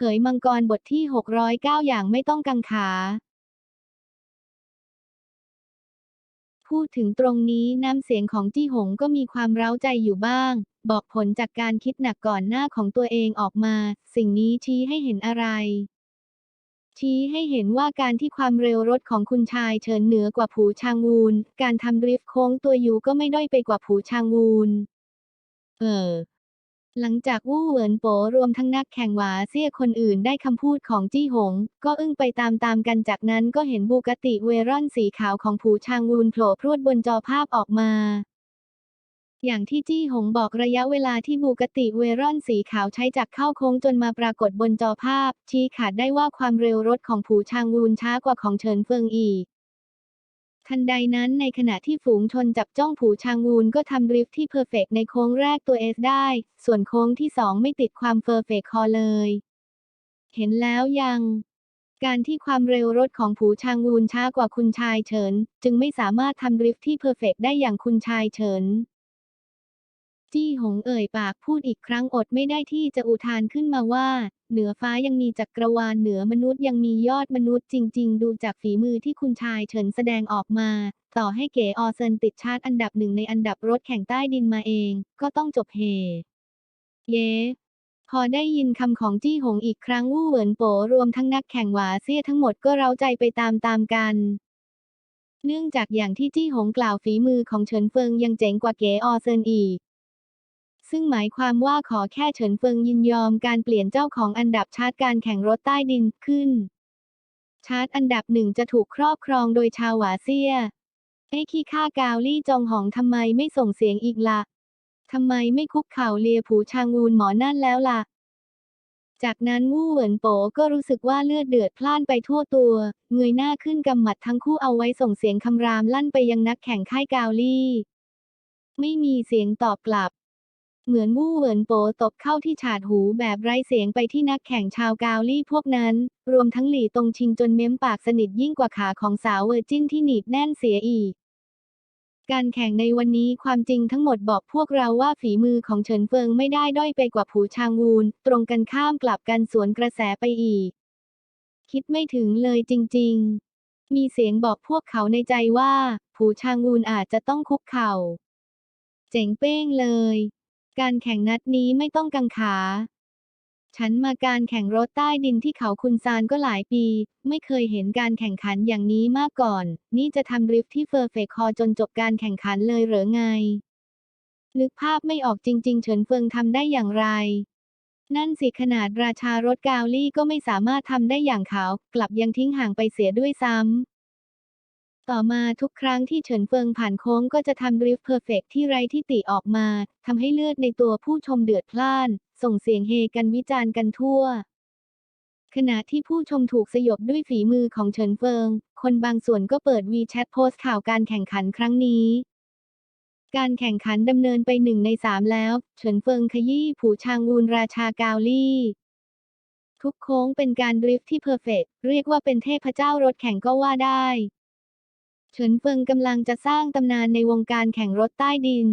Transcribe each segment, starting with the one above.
เขยมังกรบทที่ 609 อย่างไม่ต้องกังขา พูดถึงตรงนี้น้ำเสียงของจี้หงก็มีความเร้าใจอยู่บ้าง บอกผลจากการคิดหนักก่อนหน้าของตัวเองออกมา สิ่งนี้ชี้ให้เห็นอะไร ชี้ให้เห็นว่าการที่ความเร็วรถของคุณชายเฉินเหนือกว่าผูชางวูน การทำดริฟต์โค้งตัวยูก็ไม่ด้อยไปกว่าผูชางวูน เออ หลังจากวู่เหวินโปรวมทั้งนักแข่งหวาเซี่ยคนอื่นได้คำพูดของจี้หง ก็อึ้งไปตามๆกันจากนั้นก็เห็นบูกติเวรอนสีขาวของผูชางวูนโผล่พรวดบนจอภาพออกมา อย่างที่จี้หงบอกระยะเวลาที่บูกติเวรอนสีขาวใช้จากเข้าโค้งจนมาปรากฏบนจอภาพ ชี้ขาดได้ว่าความเร็วรถของผูชางวูนช้ากว่าของเฉินเฟิงอีก ทันใดนั้นในขณะที่ฝูงชนจับจ้องผูชางวูนก็ทำดริฟท์ที่เพอร์เฟกในโค้งแรกตัวเอสได้ ส่วนโค้งที่สองไม่ติดความเพอร์เฟกคอเลย เห็นแล้วยังการที่ความเร็วรถของผูชางวูนช้ากว่าคุณชายเฉิน จึงไม่สามารถทำดริฟท์ที่เพอร์เฟกได้อย่างคุณชายเฉิน จี้หงเอ่ยปากพูดอีกครั้งอดไม่ได้ที่จะอุทานขึ้นมาว่า เหนือฟ้ายังมีจักรวาลเหนือมนุษย์ยังมียอดมนุษย์จริง ๆ ดูจากฝีมือที่คุณชายเฉินแสดงออกมา ต่อให้เก๋ออเซินติดชาร์ตอันดับหนึ่งในอันดับรถแข่งใต้ดินมาเอง ก็ต้องจบเฮ เย้พอได้ยินคำของจี้หงอีกครั้งวู่เหวินโปรวมทั้งนักแข่งหวาเซี่ยทั้งหมดก็เร้าใจไปตามๆกันเนื่องจากอย่างที่จี้หงกล่าวฝีมือของเฉินเฟิงยังเจ๋งกว่าเก๋ออเซินอีก ซึ่งหมายความว่าขอแค่เฉินเฟิงยินยอมการเปลี่ยนเจ้าของอันดับชาร์ตการแข่งรถใต้ดินขึ้น ชาร์ตอันดับหนึ่งจะถูกครอบครองโดยชาวหวาเซียไอ้ขี้ข้ากาวลี่จองหองทำไมไม่ส่งเสียงอีกละ่ะทำไมไม่คุกเข่าเลียผูชางวูนหมอนั่นแล้วล่ะ จากนั้นวู่เหวินโปก็รู้สึกว่าเลือดเดือดพล่านไปทั่วตัว เงยหน้าขึ้นกำหมัดทั้งคู่เอาไว้ส่งเสียงคำรามลั่นไปยังนักแข่งค่ายกาวลี่ ไม่มีเสียงตอบกลับ เหมือนวู่เหวินโปตบเข้าที่ฉาดหูแบบไร้เสียงไปที่นักแข่งชาวกาลี่พวกนั้น รวมทั้งหลี่ตรงชิงจนเม้มปากสนิทยิ่งกว่าขาของสาวเวอร์จินที่หนีบแน่นเสียอีกการแข่งในวันนี้ความจริงทั้งหมดบอกพวกเราว่าฝีมือของเฉินเฟิงไม่ได้ด้อยไปกว่าผูชางวูน ตรงกันข้ามกลับกันสวนกระแสไปอีก คิดไม่ถึงเลยจริง ๆ มีเสียงบอกพวกเขาในใจว่า ผูชางวูนอาจจะต้องคุกเข่า เจ๋งเป้งเลย การแข่งนัดนี้ไม่ต้องกังขา ฉันมาการแข่งรถใต้ดินที่เขาคุนซานก็หลายปี ไม่เคยเห็นการแข่งขันอย่างนี้มาก่อน นี่จะทำดริฟท์ที่เฟอร์เฟกคอจนจบการแข่งขันเลยเหรอไง นึกภาพไม่ออกจริง ๆ เฉินเฟิงทำได้อย่างไร นั่นสิขนาดราชารถกาวลี่ก็ไม่สามารถทำได้อย่างเขา กลับยังทิ้งห่างไปเสียด้วยซ้ำ ต่อมาทุกครั้งที่เฉินเฟิงผ่านโค้งก็จะทำดริฟต์เพอร์เฟกที่ไร้ที่ติออกมาทำให้เลือดในตัวผู้ชมเดือดพล่าน ส่งเสียงเฮกันวิจารณ์กันทั่ว ขณะที่ผู้ชมถูกสยบด้วยฝีมือของเฉินเฟิง คนบางส่วนก็เปิดวีแชทโพสต์ข่าวการแข่งขันครั้งนี้การแข่งขันดำเนินไปหนึ่งในสามแล้ว เฉินเฟิงขยี้ผูชางวูนราชากาวลี่ ทุกโค้งเป็นการดริฟท์ที่เพอร์เฟกเรียกว่าเป็นเทพเจ้ารถแข่งก็ว่าได้ เฉินเฟิงกำลังจะสร้างตำนานในวงการแข่งรถใต้ดิน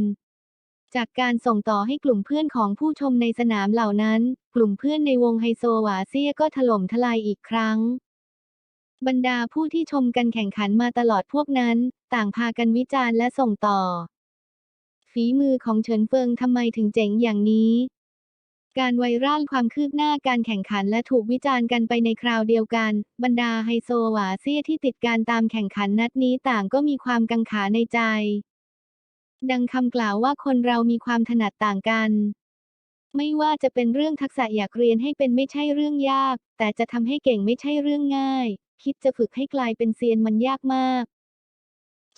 จากการส่งต่อให้กลุ่มเพื่อนของผู้ชมในสนามเหล่านั้น กลุ่มเพื่อนในวงไฮโซหวาเซียก็ถล่มทลายอีกครั้ง บรรดาผู้ที่ชมกันแข่งขันมาตลอดพวกนั้น ต่างพากันวิจารณ์และส่งต่อ ฝีมือของเฉินเฟิงทำไมถึงเจ๋งอย่างนี้ การไวรัลความคืบหน้าการแข่งขันและถูกวิจารณ์กันไปในคราวเดียวกัน บรรดาไฮโซหวาเซี่ยที่ติดการตามแข่งขันนัดนี้ต่างก็มีความกังขาในใจ ดังคำกล่าวว่าคนเรามีความถนัดต่างกัน ไม่ว่าจะเป็นเรื่องทักษะอยากเรียนให้เป็นไม่ใช่เรื่องยาก แต่จะทำให้เก่งไม่ใช่เรื่องง่าย คิดจะฝึกให้กลายเป็นเซียนมันยากมาก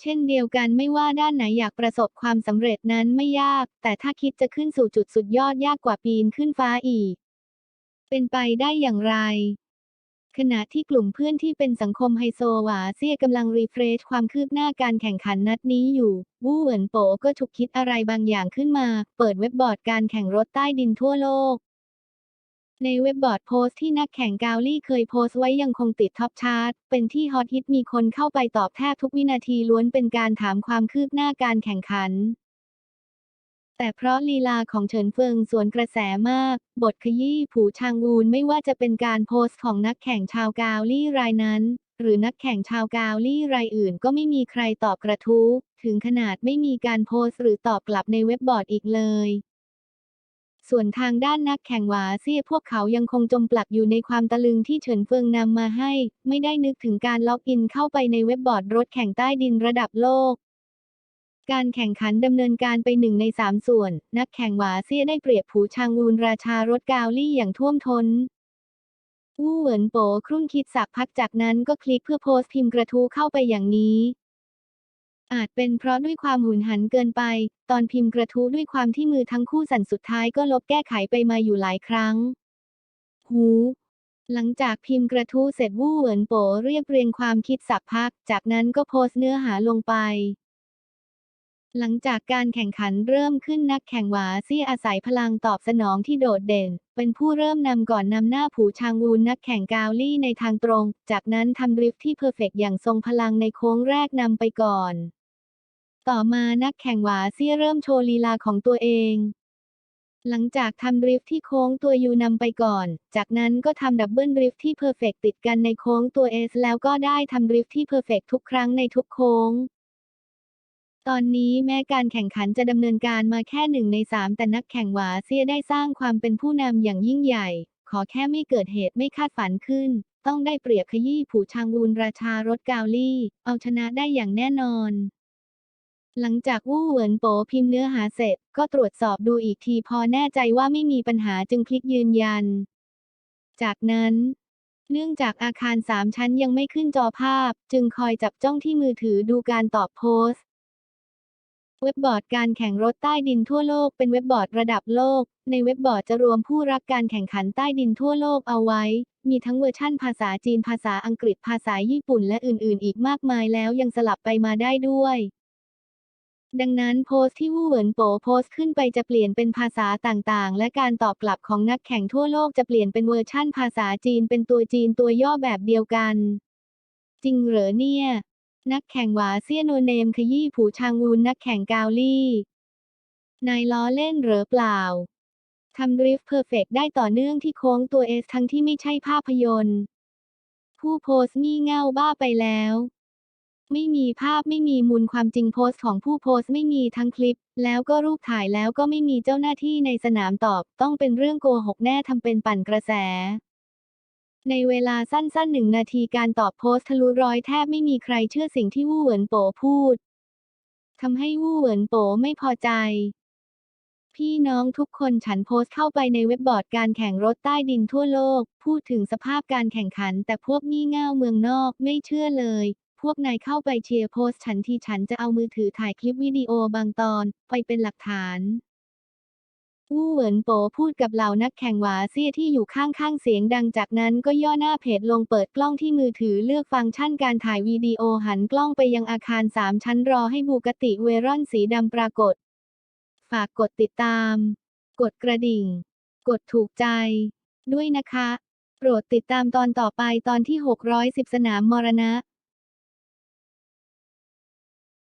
เช่นเดียวกันไม่ว่าด้านไหนอยากประสบความสำเร็จนั้นไม่ยาก แต่ถ้าคิดจะขึ้นสู่จุดสุดยอดยากกว่าปีนขึ้นฟ้าอีก เป็นไปได้อย่างไร ขณะที่กลุ่มเพื่อนที่เป็นสังคมไฮโซหวาเซียกำลังรีเฟรชความคืบหน้าการแข่งขันนัดนี้อยู่ วู่เหวินโปก็ฉุกคิดอะไรบางอย่างขึ้นมา เปิดเว็บบอร์ดการแข่งรถใต้ดินทั่วโลก ในเว็บบอร์ดโพสต์ที่นักแข่งกาวลี่เคยโพสต์ไว้ยังคงติดท็อปชาร์ต เป็นที่ฮอตฮิตมีคนเข้าไปตอบแทบทุกวินาทีล้วนเป็นการถามความคืบหน้าการแข่งขัน แต่เพราะลีลาของเฉินเฟิงสวนกระแสมาก บทขยี้ผูชางอูนไม่ว่าจะเป็นการโพสต์ของนักแข่งชาวกาลี่รายนั้น หรือนักแข่งชาวกาลี่รายอื่นก็ไม่มีใครตอบกระทู้ ถึงขนาดไม่มีการโพสต์หรือตอบกลับในเว็บบอร์ดอีกเลย ส่วนทางด้านนักแข่งหวาเซี่ยพวกเขายังคงจมปลักอยู่ในความตะลึงที่เฉินเฟิงนำมาให้ ไม่ได้นึกถึงการล็อกอินเข้าไปในเว็บบอร์ดรถแข่งใต้ดินระดับโลกการแข่งขันดำเนินการไปหนึ่งในสามส่วน นักแข่งหวาเซี่ยได้เปรียบผูชางวูนราชารถกาวลี่อย่างท่วมท้นวู่เหวินโปครุ่นคิดสักพักจากนั้นก็คลิกเพื่อโพสต์พิมพ์กระทู้เข้าไปอย่างนี้ อาจเป็นเพราะด้วยความหุนหันเกินไป ตอนพิมพ์กระทู้ด้วยความที่มือทั้งคู่สั่นสุดท้ายก็ลบแก้ไขไปมาอยู่หลายครั้ง หู หลังจากพิมพ์กระทู้เสร็จวู่เหวินโปเรียบเรียงความคิดสักพัก จากนั้นก็โพสต์เนื้อหาลงไป หลังจากการแข่งขันเริ่มขึ้นนักแข่งหวาซี่อาศัยพลังตอบสนองที่โดดเด่น เป็นผู้เริ่มนำก่อนนำหน้าผูชางวูนนักแข่งกาวลี่ในทางตรง จากนั้นทำดริฟท์ที่เพอร์เฟกต์อย่างทรงพลังในโค้งแรกนำไปก่อน ต่อมานักแข่งหวาเซี่ยเริ่มโชว์ลีลาของตัวเอง หลังจากทำดริฟท์ที่โค้งตัวยูนำไปก่อน จากนั้นก็ทำดับเบิลดริฟท์ที่เพอร์เฟกติดกันในโค้งตัวเอสแล้วก็ได้ทำดริฟท์ที่เพอร์เฟกทุกครั้งในทุกโค้งตอนนี้แม้การแข่งขันจะดำเนินการมาแค่หนึ่งในสามแต่นักแข่งหวาเซียได้สร้างความเป็นผู้นำอย่างยิ่งใหญ่ ขอแค่ไม่เกิดเหตุไม่คาดฝันขึ้น ต้องได้เปรียบขยี้ผูชางวูนราชารถกาวลี่ เอาชนะได้อย่างแน่นอน หลังจากวู่เหวินโปพิมพ์เนื้อหาเสร็จ ก็ตรวจสอบดูอีกทีพอแน่ใจว่าไม่มีปัญหาจึงคลิกยืนยัน จากนั้น เนื่องจากอาคารสามชั้นยังไม่ขึ้นจอภาพ จึงคอยจับจ้องที่มือถือดูการตอบโพสต์เว็บบอร์ดการแข่งรถใต้ดินทั่วโลกเป็นเว็บบอร์ดระดับโลก ในเว็บบอร์ดจะรวมผู้รักการแข่งขันใต้ดินทั่วโลกเอาไว้ มีทั้งเวอร์ชั่นภาษาจีนภาษาอังกฤษภาษาญี่ปุ่นและอื่นๆ อีกมากมายแล้วยังสลับไปมาได้ด้วย ดังนั้นโพสต์ที่วู่เหวินโปโพสต์ขึ้นไปจะเปลี่ยนเป็นภาษาต่างๆ และการตอบกลับของนักแข่งทั่วโลกจะเปลี่ยนเป็นเวอร์ชั่นภาษาจีนเป็นตัวจีนตัวย่อแบบเดียวกัน จริงเหรอเนี่ย นักแข่งหวาเซียโนเนมขยี้ผูชางวูนนักแข่งกาวลี่ นายล้อเล่นเหรอเปล่าทำดริฟต์เพอร์เฟกได้ต่อเนื่องที่โค้งตัวเอสทั้งที่ไม่ใช่ภาพยนตร์ ผู้โพสต์งี่เง่าบ้าไปแล้ว ไม่มีภาพไม่มีมูลความจริงโพสต์ของผู้โพสต์ไม่มีทั้งคลิป แล้วก็รูปถ่ายแล้วก็ไม่มีเจ้าหน้าที่ในสนามตอบ ต้องเป็นเรื่องโกหกแน่ทำเป็นปั่นกระแส ในเวลาสั้นๆหนึ่งนาทีการตอบโพสต์ทะลุร้อยแทบไม่มีใครเชื่อสิ่งที่วู่เหวินโปพูดทำให้วู่เหวินโปไม่พอใจพี่น้องทุกคนฉันโพสต์เข้าไปในเว็บบอร์ดการแข่งรถใต้ดินทั่วโลก พูดถึงสภาพการแข่งขัน แต่พวกงี่เง่าเมืองนอกไม่เชื่อเลย พวกนายเข้าไปเชียร์โพสต์ฉันทีฉันจะเอามือถือถ่ายคลิปวิดีโอบางตอน ไปเป็นหลักฐานวู่เหวินโปพูดกับเหล่านักแข่งหวาเซี่ยที่อยู่ข้างๆเสียงดังจากนั้นก็ย่อหน้าเพจลงเปิดกล้องที่มือถือเลือกฟังก์ชันการถ่ายวิดีโอหันกล้องไปยังอาคารสามชั้นรอให้บูกติเวรอนสีดำปรากฏ ฝากกดติดตาม กดกระดิ่ง กดถูกใจ ด้วยนะคะ โปรดติดตามตอนต่อไปตอนที่ 610 สนามมรณะ